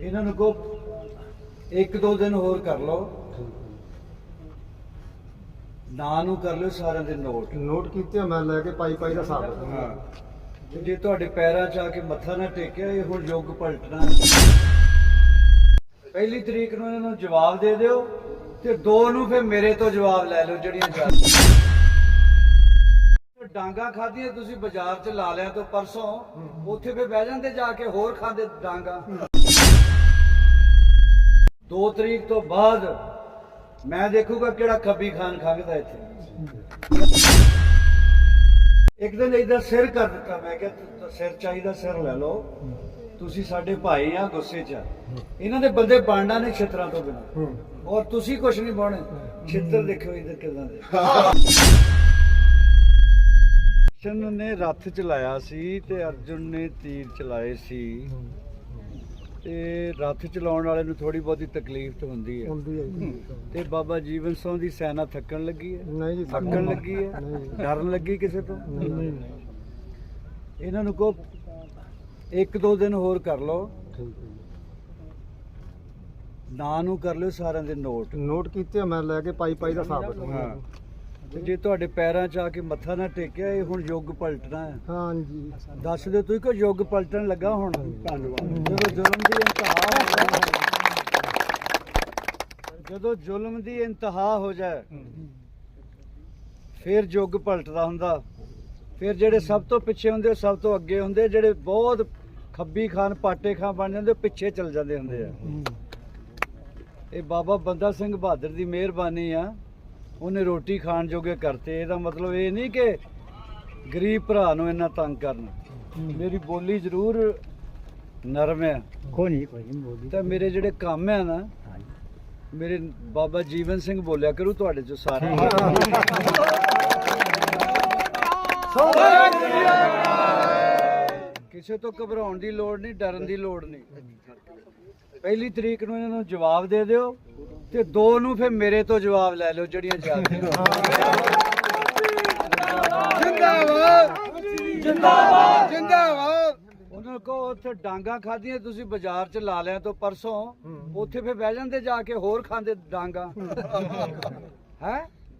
ਇਹਨਾਂ ਨੂੰ ਕੋ ਇੱਕ ਦੋ ਦਿਨ ਹੋਰ ਕਰ ਲਓ। ਨਾ ਨੂੰ ਕਰ ਲਿਓ ਸਾਰਿਆਂ ਦੇ ਨੋਟ। ਨੋਟ ਕੀਤੇ ਆ, ਮੈਂ ਲੈ ਕੇ ਪਾਈ ਪਾਈ ਦਾ ਹਿਸਾਬ ਹਾਂ। ਤੇ ਜੇ ਤੁਹਾਡੇ ਪੈਰਾਂ 'ਚ ਆ ਕੇ ਮੱਥਾ ਨਾ ਟੇਕਿਆ ਇਹ ਹੁਣ ਯੁੱਗ ਪਲਟਣਾ। ਪਹਿਲੀ ਤਰੀਕ ਨੂੰ ਇਹਨਾਂ ਨੂੰ ਜਵਾਬ ਦੇ ਦਿਓ ਤੇ ਦੋ ਨੂੰ ਫਿਰ ਮੇਰੇ ਤੋਂ ਜਵਾਬ ਲੈ ਲਓ ਜਿਹੜੀਆਂ ਜਾ ਡਾਂਗਾ ਖਾਧੀਆਂ ਤੁਸੀਂ ਬਾਜ਼ਾਰ 'ਚ ਲਾ ਲਿਆ ਤੋਂ ਪਰਸੋਂ ਉੱਥੇ ਫਿਰ ਬਹਿ ਜਾਂਦੇ ਜਾ ਕੇ ਹੋਰ ਖਾਂਦੇ ਡਾਂਗਾ। ਦੋ ਤਰੀਕ ਤੋਂ ਬਾਅਦ ਮੈਂ ਦੇਖੂਗਾ ਕਿਹੜਾ ਖੱਬੀ ਖਾਨ ਖਾਂਦਾ ਇੱਥੇ। ਇੱਕ ਦਿਨ ਇਦਾਂ ਸਿਰ ਕਰ ਦਿੱਤਾ ਮੈਂ ਕਿਹਾ ਸਿਰ ਚਾਹੀਦਾ ਸਿਰ ਲੈ ਲਓ। ਤੁਸੀਂ ਸਾਡੇ ਭਾਈ ਆ ਗੁੱਸੇ 'ਚ। ਇਹਨਾਂ ਦੇ ਬੰਦੇ ਬਣਨਾ ਨੇ ਛਿੱਤਰਾਂ ਤੋਂ ਬਿਨਾਂ। ਔਰ ਤੁਸੀਂ ਕੁਝ ਨਹੀਂ ਬਣੇ ਛਿੱਤਰ ਦੇਖਿਓ ਇਧਰ ਕਿਦਾਂ ਦੇ। ਕ੍ਰਿਸ਼ਨ ਨੇ ਰੱਥ ਚਲਾਇਆ ਸੀ ਤੇ ਅਰਜੁਨ ਨੇ ਤੀਰ ਚਲਾਏ ਸੀ। ਤੇ ਰੱਥ ਚਲਾਉਣ ਵਾਲੇ ਨੂੰ ਥੋੜੀ ਬਹੁਤੀ ਤਕਲੀਫ ਤਾਂ ਹੁੰਦੀ ਹੈ। ਹੁੰਦੀ ਹੈ ਜੀ। ਤੇ ਬਾਬਾ ਜੀਵਨ ਸਿੰਘ ਦੀ ਸੈਨਾ ਥੱਕਣ ਲੱਗੀ ਹੈ। ਨਹੀਂ ਜੀ ਥੱਕਣ ਲੱਗੀ ਹੈ। ਨਹੀਂ। ਡਰਨ ਲੱਗੀ ਕਿਸੇ ਤੋਂ? ਨਹੀਂ, ਨਹੀਂ, ਇਹਨਾਂ ਨੂੰ ਕੋ ਇੱਕ ਦੋ ਦਿਨ ਹੋਰ ਕਰ ਲਓ। ਠੀਕ ਹੈ ਨਾ ਨੂੰ ਕਰ ਲਿਓ ਸਾਰਿਆਂ ਦੇ ਨੋਟ। ਨੋਟ ਕੀਤੇ ਆ, ਮੈਂ ਲੈ ਕੇ ਪਾਈ ਪਾਈ ਦਾ ਹਿਸਾਬ ਹਾਂ। ਤੇ ਜੇ ਤੁਹਾਡੇ ਪੈਰਾਂ 'ਚ ਆ ਕੇ ਮੱਥਾ ਨਾ ਟੇਕਿਆ ਇਹ ਹੁਣ ਯੁੱਗ ਪਲਟਣਾ ਹੈ। ਹਾਂਜੀ। ਦੱਸ ਦਿਓ ਤੁਸੀਂ ਕਿ ਯੁੱਗ ਪਲਟਣ ਲੱਗਾ ਹੁਣ? ਧੰਨਵਾਦ। ਜਦੋਂ ਜ਼ੁਲਮ ਦੀ ਇੰਤਹਾ ਹੋ ਜਾਏ ਜਦੋਂ ਜ਼ੁਲਮ ਦੀ ਇੰਤਹਾ ਹੋ ਜਾਏ ਫਿਰ ਯੁੱਗ ਪਲਟਦਾ ਹੁੰਦਾ। ਫਿਰ ਜਿਹੜੇ ਸਭ ਤੋਂ ਪਿੱਛੇ ਹੁੰਦੇ ਉਹ ਸਭ ਤੋਂ ਅੱਗੇ ਹੁੰਦੇ ਜਿਹੜੇ ਬਹੁਤ ਖੱਬੀ ਖਾਨ ਪਾਟੇ ਖਾਨ ਬਣ ਜਾਂਦੇ ਪਿੱਛੇ ਚਲ ਜਾਂਦੇ ਹੁੰਦੇ ਆ। ਇਹ ਬਾਬਾ ਬੰਦਾ ਸਿੰਘ ਬਹਾਦਰ ਦੀ ਮਿਹਰਬਾਨੀ ਆ। ਉਹਨੇ ਰੋਟੀ ਖਾਣ ਜੋਗੇ ਕਰਤੇ। ਇਹਦਾ ਮਤਲਬ ਇਹ ਨਹੀਂ ਕਿ ਗਰੀਬ ਭਰਾ ਨੂੰ ਇੰਨਾ ਤੰਗ ਕਰਨਾ। ਮੇਰੀ ਬੋਲੀ ਜ਼ਰੂਰ ਨਰਮ ਹੈ। ਕੋਈ ਨਹੀਂ ਕੋਈ ਨਹੀਂ ਬੋਲੀ ਤਾਂ ਮੇਰੇ ਜਿਹੜੇ ਕੰਮ ਆ ਨਾ ਮੇਰੇ ਬਾਬਾ ਜੀਵਨ ਸਿੰਘ ਬੋਲਿਆ ਕਰੂ ਤੁਹਾਡੇ ਚੋਂ ਸਾਰੇ। ਕਿਸੇ ਤੋਂ ਘਬਰਾਉਣ ਦੀ ਲੋੜ ਨਹੀਂ ਡਰਨ ਦੀ ਲੋੜ ਨਹੀਂ। ਪਹਿਲੀ ਤਰੀਕ ਨੂੰ ਇਹਨਾਂ ਨੂੰ ਜਵਾਬ ਦੇ ਦਿਓ। ਤੇ ਦੋ ਨੂੰ ਫਿਰ ਮੇਰੇ ਤੋਂ ਜਵਾਬ ਲੈ ਲਓ ਜਿਹੜੀਆਂ ਜਾਂਦੀਆਂ ਜਿੰਦਾਬਾਦ। ਜਿੰਦਾਬਾਦ। ਉਹਨਾਂ ਉੱਥੇ ਡਾਂਗਾ ਖਾਧੀਆਂ ਤੁਸੀਂ ਬਾਜ਼ਾਰ 'ਚ ਲਾ ਲਿਆ ਤੋਂ ਪਰਸੋਂ। ਉੱਥੇ ਫਿਰ ਬਹਿ ਜਾਂਦੇ ਜਾ ਕੇ ਹੋਰ ਖਾਂਦੇ ਡਾਂਗਾ। ਹੈ?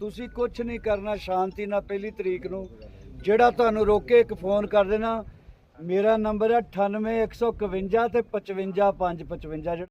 ਤੁਸੀਂ ਕੁਝ ਨਹੀਂ ਕਰਨਾ ਸ਼ਾਂਤੀ ਨਾਲ ਪਹਿਲੀ ਤਰੀਕ ਨੂੰ। ਜਿਹੜਾ ਤੁਹਾਨੂੰ ਰੋਕੇ ਇੱਕ ਫੋਨ ਕਰ ਦੇਣਾ, ਮੇਰਾ ਨੰਬਰ ਹੈ 98151 ਤੇ 55555